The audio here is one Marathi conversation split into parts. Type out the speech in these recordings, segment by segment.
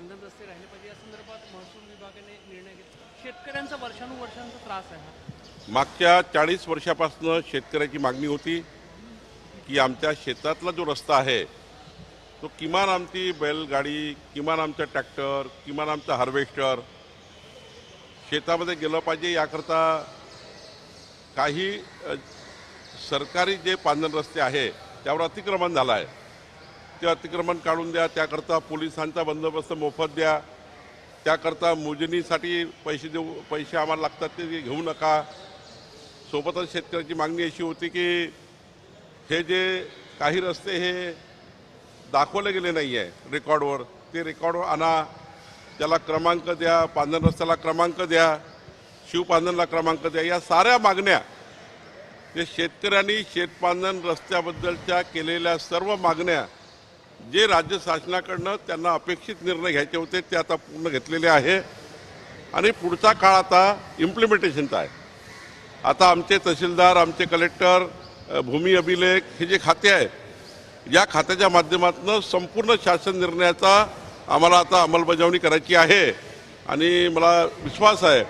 बांधत रस्ते राहिले पाहिजे. या संदर्भात महसूल विभागाने निर्णय घेतला. शेतकऱ्यांचा वर्षानुवर्षांचा त्रास आहे मागच्या चाळीस वर्षापासून शेतकऱ्याची मागणी होती की आमच्या शेतातला जो रस्ता आहे तो किमान आमची बैलगाडी किमान आमचा ट्रॅक्टर किमान आमचा हार्वेस्टर शेतामध्ये गेलं पाहिजे याकरता काही सरकारी जे पांधन रस्ते आहे त्यावर अतिक्रमण झालं आहे. ते अतिक्रमण काढून द्या त्याकरता पोलिसांचा बंदोबस्त मोफत द्या त्याकरता मोजणीसाठी पैसे देऊ पैसे आम्हाला लागतात ते घेऊ नका. सोबतच शेतकऱ्याची मागणी अशी होती की हे जे काही रस्ते हे दाखवले गेले नाही आहे रेकॉर्डवर ते रेकॉर्डवर आणा. त्याला क्रमांक द्या पांधन रस्त्याला क्रमांक द्या शिवपांधनला क्रमांक द्या. या साऱ्या मागण्या जे शेतकऱ्यांनी शेतपांधन रस्त्याबद्दलच्या केलेल्या सर्व मागण्या जे राज्य शासनाकडनं त्यांना अपेक्षित निर्णय घ्यायचे होते ते आता पूर्ण घेतलेले आहे. आणि पुढचा काळ आता इम्प्लिमेंटेशनचा आहे. आता आमचे तहसीलदार आमचे कलेक्टर भूमी अभिलेख हे जे खाते आहे या खात्याच्या माध्यमातून संपूर्ण शासन निर्णयाचा आम्हाला आता अंमलबजावणी करायची आहे. आणि मला विश्वास आहे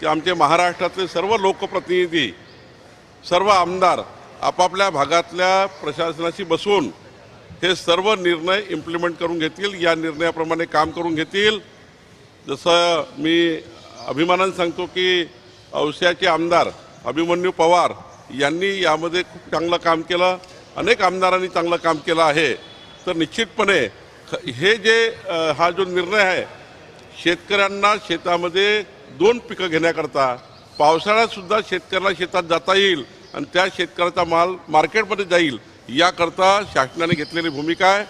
की आमचे महाराष्ट्रातले सर्व लोकप्रतिनिधी सर्व आमदार आपापल्या भागातल्या प्रशासनाशी बसून हे सर्व निर्णय इम्प्लिमेंट करून घेतील या निर्णयाप्रमाणे काम करून घेतील. जसं मी अभिमानानं सांगतो की औस्याचे आमदार अभिमन्यू पवार यांनी यामध्ये खूप चांगलं काम केलं अनेक आमदारांनी चांगलं काम केलं आहे. तर निश्चितपणे ख- हे जे हा जो निर्णय आहे शेतकऱ्यांना शेतामध्ये दोन पिकं घेण्याकरता पावसाळ्यातसुद्धा शेतकऱ्याला शेतात जाता येईल आणि त्या शेतकऱ्याचा माल मार्केटमध्ये जाईल याकरता शासनाने घेतलेली भूमिका आहे.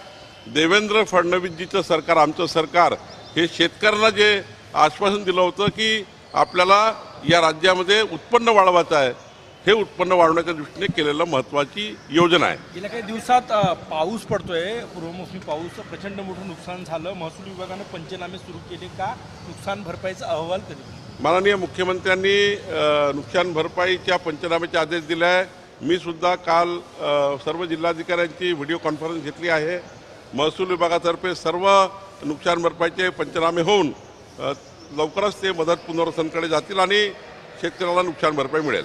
देवेंद्र फडणवीसजीचं सरकार आमचं सरकार हे शेतकऱ्यांना जे आश्वासन दिलं होतं की आपल्याला या राज्यामध्ये उत्पन्न वाढवायचं आहे हे उत्पन्न वाढवण्याच्या दृष्टीने केलेलं महत्त्वाची योजना आहे. गेल्या काही दिवसात अ, पाऊस पडतोय. पूर्वमोसमी पाऊस प्रचंड मोठं नुकसान झालं. महसूल विभागानं पंचनामे सुरू केले का? नुकसान भरपाईचा अहवाल कधी? माननीय मुख्यमंत्र्यांनी अ, नुकसान भरपाईच्या पंचनाम्याचे आदेश दिले आहे. मी सुद्धा काल सर्व जिल्हाधिकाऱ्यांची व्हिडिओ कॉन्फरन्स घेतली आहे. महसूल विभागातर्फे सर्व नुकसान भरपाईचे पंचनामे होऊन लवकरच ते मदत पुनर्वसनकडे जातील आणि शेतकऱ्याला नुकसान भरपाई मिळेल.